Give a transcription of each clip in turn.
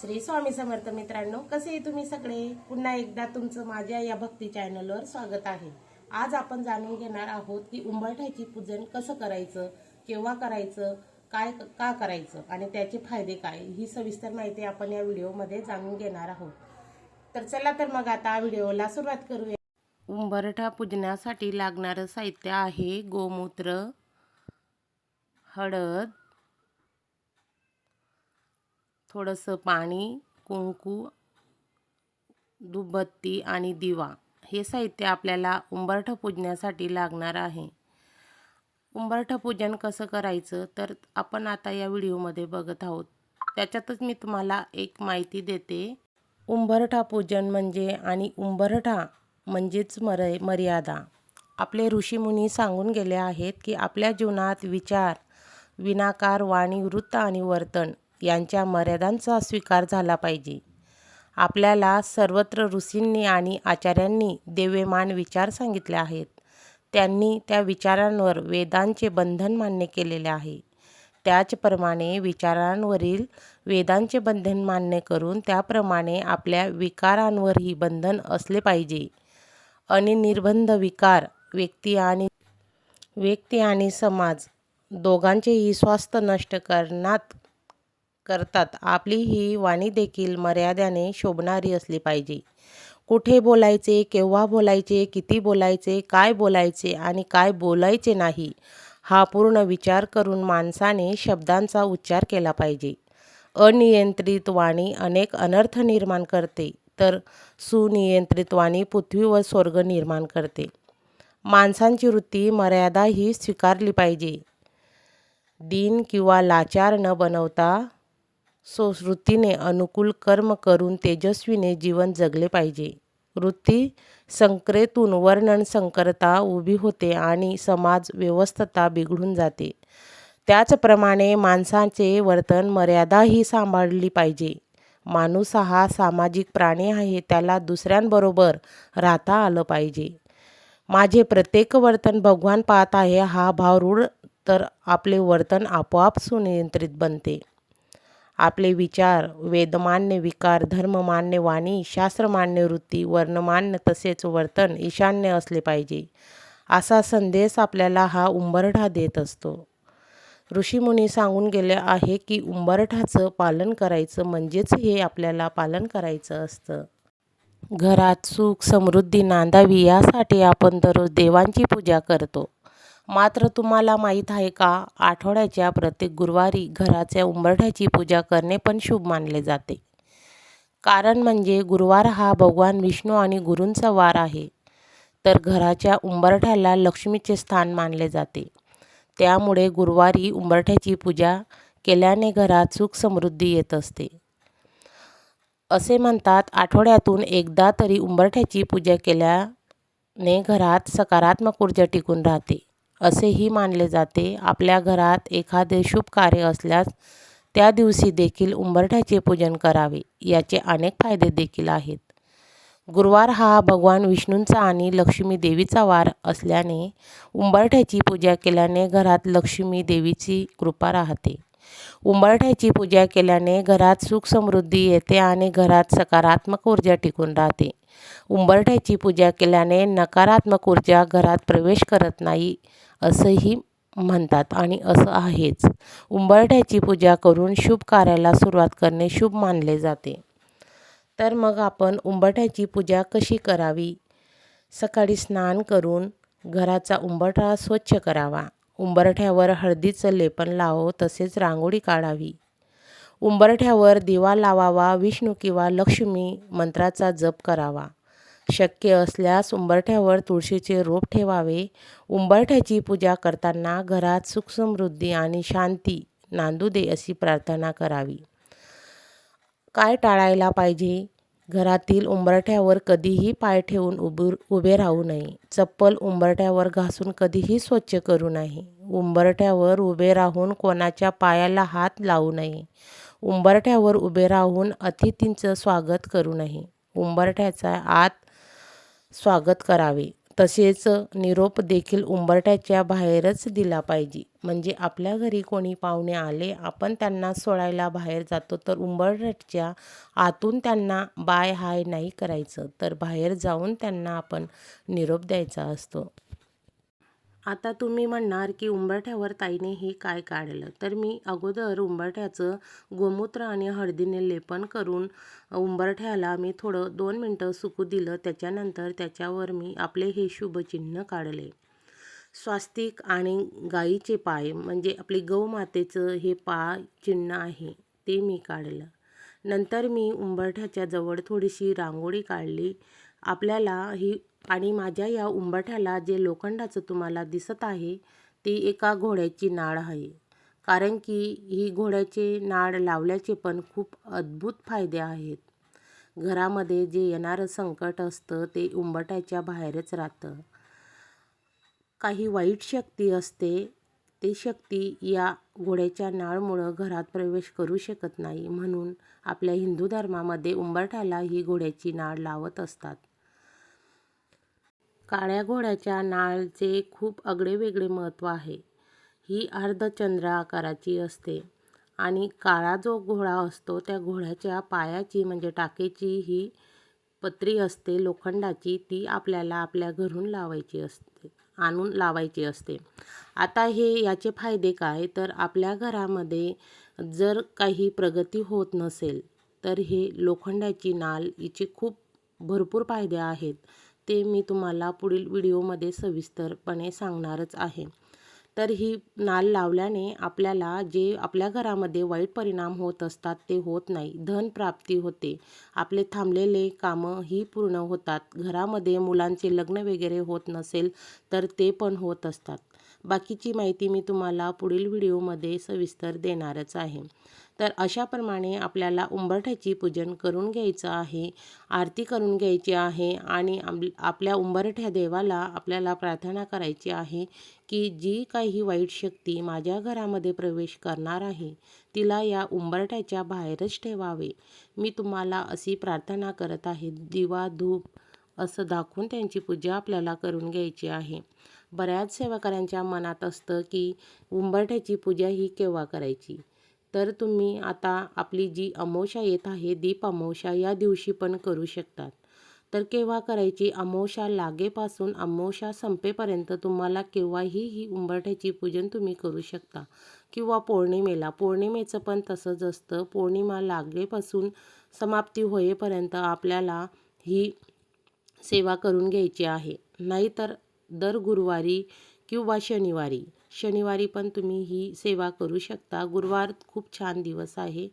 श्री स्वामी समर्थ मित्रांनो कसे आहे तुम्ही सगळे? पुन्हा एकदा तुमचं माझ्या या भक्ती चॅनलवर स्वागत आहे. आज आपण जाणून घेणार आहोत की उंबरठ्याची पूजन कसं करायचं केव्हा करायचं काय का करायचं आणि त्याचे फायदे काय ही सविस्तर माहिती आपण या व्हिडिओमध्ये जाणून घेणार आहोत. तर चला तर मग आता व्हिडिओला सुरुवात करूया. उंबरठा पूजनासाठी लागणारं साहित्य आहे गोमूत्र हळद थोडंसं पाणी कुंकू दुबत्ती आणि दिवा हे साहित्य आपल्याला उंबरठं पूजण्यासाठी लागणार आहे. उंबरठं पूजन कसं करायचं तर आपण आता या व्हिडिओमध्ये बघत आहोत. त्याच्यातच मी तुम्हाला एक माहिती देते. उंबरठा पूजन म्हणजे आणि उंबरठा म्हणजेच मर मर्यादा. आपले ऋषीमुनी सांगून गेले आहेत की आपल्या जीवनात विचार विनाकार वाणी वृत्त आणि वर्तन यांच्या मर्यादांचा स्वीकार झाला पाहिजे. आपल्याला सर्वत्र ऋषींनी आणि आचार्यांनी देवेमान विचार सांगितले आहेत. त्यांनी त्या विचारांवर वेदांचे बंधन मान्य केलेले आहे. त्याचप्रमाणे विचारांवरील वेदांचे बंधन मान्य करून त्याप्रमाणे आपल्या विकारांवरही बंधन असले पाहिजे. अनिर्बंध विकार व्यक्ती आणि व्यक्ती आणि समाज दोघांचेही स्वास्थ्य नष्ट करण्यात करतात. आपली ही वाणी देखील मर्याद्याने शोभणारी असली पाहिजे. कुठे बोलायचे केव्हा बोलायचे किती बोलायचे काय बोलायचे आणि काय बोलायचे नाही हा पूर्ण विचार करून माणसाने शब्दांचा उच्चार केला पाहिजे. अनियंत्रित वाणी अनेक अनर्थ निर्माण करते तर सुनियंत्रित वाणी पृथ्वी व स्वर्ग निर्माण करते. माणसांची वृत्ती मर्यादा ही स्वीकारली पाहिजे. दिन किंवा लाचार न बनवता सुवृत्तीने अनुकूल कर्म करून तेजस्वीने जीवन जगले पाहिजे. वृत्ती संक्रेतून वर्णन संकरता उभी होते आणि समाज व्यवस्थता बिघडून जाते. त्याचप्रमाणे माणसाचे वर्तन मर्यादाही सांभाळली पाहिजे. माणूस हा सामाजिक प्राणी आहे त्याला दुसऱ्यांबरोबर राहता आलं पाहिजे. माझे प्रत्येक वर्तन भगवान पाहत आहे हा भाव रूढ तर आपले वर्तन आपोआप सुनियंत्रित बनते. आपले विचार वेदमान्य विकार धर्ममान्य वाणी शास्त्रमान्य वृत्ती वर्णमान्य तसेच वर्तन ईशान्य असले पाहिजे. असा संदेश आपल्याला हा उंबरठा देत असतो. ऋषीमुनी सांगून गेले आहे की उंबरठाचं पालन करायचं म्हणजेच हे आपल्याला पालन करायचं असतं. घरात सुख समृद्धी नांदावी यासाठी आपण दररोज देवांची पूजा करतो. मात्र तुम्हाला माहीत आहे का आठवड्याच्या प्रत्येक गुरुवारी घराच्या उंबरठ्याची पूजा करणे पण शुभ मानले जाते. कारण म्हणजे गुरुवार हा भगवान विष्णू आणि गुरूंचा वार आहे. तर घराच्या उंबरठ्याला लक्ष्मीचे स्थान मानले जाते. त्यामुळे गुरुवारी उंबरठ्याची पूजा केल्याने घरात सुख समृद्धी येत असते. असे म्हणतात आठवड्यातून एकदा तरी उंबरठ्याची पूजा केल्याने घरात सकारात्मक ऊर्जा टिकून राहते. असेही मानले जाते. आपल्या घरात एखादे शुभ कार्य असल्यास त्या दिवशी देखील उंबरठ्याचे पूजन करावे याचे अनेक फायदे देखील आहेत. गुरुवार हा भगवान विष्णूंचा आणि लक्ष्मी देवीचा वार असल्याने उंबरठ्याची पूजा केल्याने घरात लक्ष्मी देवीची कृपा राहते. उंबरठ्याची पूजा केल्याने घरात सुख समृद्धी येते आणि घरात सकारात्मक ऊर्जा टिकून राहते. उंबरठ्याची पूजा केल्याने नकारात्मक ऊर्जा घरात प्रवेश करत नाही असंही म्हणतात. आणि असं आहेच. उंबरठ्याची पूजा करून शुभ कार्याला सुरुवात करणे शुभ मानले जाते. तर मग आपण उंबरठ्याची पूजा कशी करावी? सकाळी स्नान करून घराचा उंबरठा स्वच्छ करावा. उंबरठ्यावर हळदीचं लेपन लावो तसेच रांगोळी काढावी. उंबरठ्यावर दिवा लावावा विष्णू किंवा लक्ष्मी मंत्राचा जप करावा. शक्य असल्यास उंबरठ्यावर तुळशीचे रोप ठेवावे. उंबरठ्याची पूजा करताना घरात सुखसमृद्धी आणि शांती नांदू दे अशी प्रार्थना करावी. काय टाळायला पाहिजे? घरातील उंबरठ्यावर कधीही पाय ठेवून उभे उभे राहू नये. चप्पल उंबरठ्यावर घासून कधीही स्वच्छ करू नये. उंबरठ्यावर उभे राहून कोणाच्या पायाला हात लावू नये. उंबरठ्यावर उभे राहून अतिथींचं स्वागत करू नये. उंबरठ्याचा आत स्वागत करावे. तसेच निरोप देखील उंबरठ्याच्या बाहेरच दिला पाहिजे. म्हणजे आपल्या घरी कोणी पाहुणे आले आपण त्यांना सोडायला बाहेर जातो तर उंबरठ्याच्या आतून त्यांना बाय हाय नाही करायचं. तर बाहेर जाऊन त्यांना आपण निरोप द्यायचा असतो. आता तुम्ही म्हणणार की उंबरठ्यावर ताईने हे काय काढलं. तर मी अगोदर उंबरठ्याचं गोमूत्र आणि हळदीने लेपन करून उंबरठ्याला मी थोडं दोन मिनटं सुकू दिलं. त्याच्यानंतर त्याच्यावर मी आपले हे शुभचिन्ह काढले. स्वास्तिक आणि गाईचे पाय म्हणजे आपली गौमातेचं हे पाय चिन्ह आहे ते मी काढलं. नंतर मी उंबरठ्याच्या जवळ थोडीशी रांगोळी काढली. आपल्याला ही आणि माझ्या या उंबरठ्याला जे लोखंडाचं तुम्हाला दिसत आहे ती एका घोड्याची नाळ आहे. कारण की ही घोड्याचे नाळ लावल्याचे पण खूप अद्भुत फायदे आहेत. घरामध्ये जे येणारं संकट असतं ते उंबरठ्याच्या बाहेरच राहतं. काही वाईट शक्ती असते ते शक्ती या घोड्याच्या नाळमुळं घरात प्रवेश करू शकत नाही. म्हणून आपल्या हिंदू धर्मामध्ये उंबरठ्याला ही घोड्याची नाळ लावत असतात. काळ्या घोड्याच्या नाळचे खूप आगळेवेगळे महत्त्व आहे. ही अर्धचंद्र आकाराची असते आणि काळा जो घोडा असतो त्या घोड्याच्या पायाची म्हणजे टाकेची ही पत्री असते लोखंडाची ती आपल्याला आपल्या घरून लावायची असते आणून लावायची असते. आता हे याचे फायदे काय? तर आपल्या घरामध्ये जर काही प्रगती होत नसेल तर हे लोखंडाची नाल हिचे खूप भरपूर फायदे आहेत. ते मी तुम्हाला पुढील व्हिडिओमध्ये सविस्तरपणे सांगणारच आहे. तर ही नाल लावल्याने आपल्याला जे आपल्या घरामध्ये वाईट परिणाम होत असतात ते होत नाही. धन प्राप्ती होते. आपले थांबलेले कामं ही पूर्ण होतात. घरामध्ये मुलांचे लग्न वगैरे होत नसेल तर ते पण होत असतात. बाकीची माहिती मी तुम्हाला पुढील व्हिडिओमध्ये सविस्तर देणारच आहे. तर अशाप्रमाणे आपल्याला उंबरठ्याची पूजन करून घ्यायचं आहे आरती करून घ्यायची आहे आणि आपल्या उंबरठ्या देवाला आपल्याला प्रार्थना करायची आहे की जी काही वाईट शक्ती माझ्या घरामध्ये प्रवेश करणार आहे तिला या उंबरठ्याच्या बाहेरच ठेवावे. मी तुम्हाला अशी प्रार्थना करत आहे दिवा धूप असं दाखवून त्यांची पूजा आपल्याला करून घ्यायची आहे. बऱ्याच सेवाकऱ्यांच्या मनात असतं की उंबरठ्याची पूजा ही केव्हा करायची? तर तुम्ही आता आपली जी अमावस्या येत आहे दीप अमावस्या या दिवशी पण करू शकतात. तर केव्हा करायची? अमावस्या लागेपासून अमावस्या संपेपर्यंत तुम्हाला केव्हाही ही उंबरठ्याची पूजन तुम्ही करू शकता. किंवा पौर्णिमेला. पौर्णिमेचं पण तसंच असतं. पौर्णिमा लागेपासून समाप्ती होईपर्यंत आपल्याला ही सेवा करून घ्यायची आहे. नाहीतर दर गुरुवारी किंवा शनिवारी शनिवारी पण तुम्ही ही सेवा करू शकता. गुरुवार खूप छान दिवस आहे.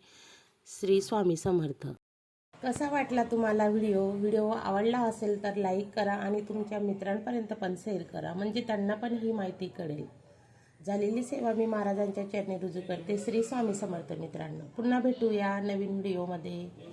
श्री स्वामी समर्थ. कसा वाटला तुम्हाला व्हिडिओ? व्हिडिओ आवडला असेल तर लाईक करा आणि तुमच्या मित्रांपर्यंत पण शेअर करा. म्हणजे त्यांना पण ही माहिती कळेल. झालेली सेवा मी महाराजांच्या चरणी रुजू करते. श्री स्वामी समर्थ मित्रांनो. पुन्हा भेटूया नवीन व्हिडिओमध्ये.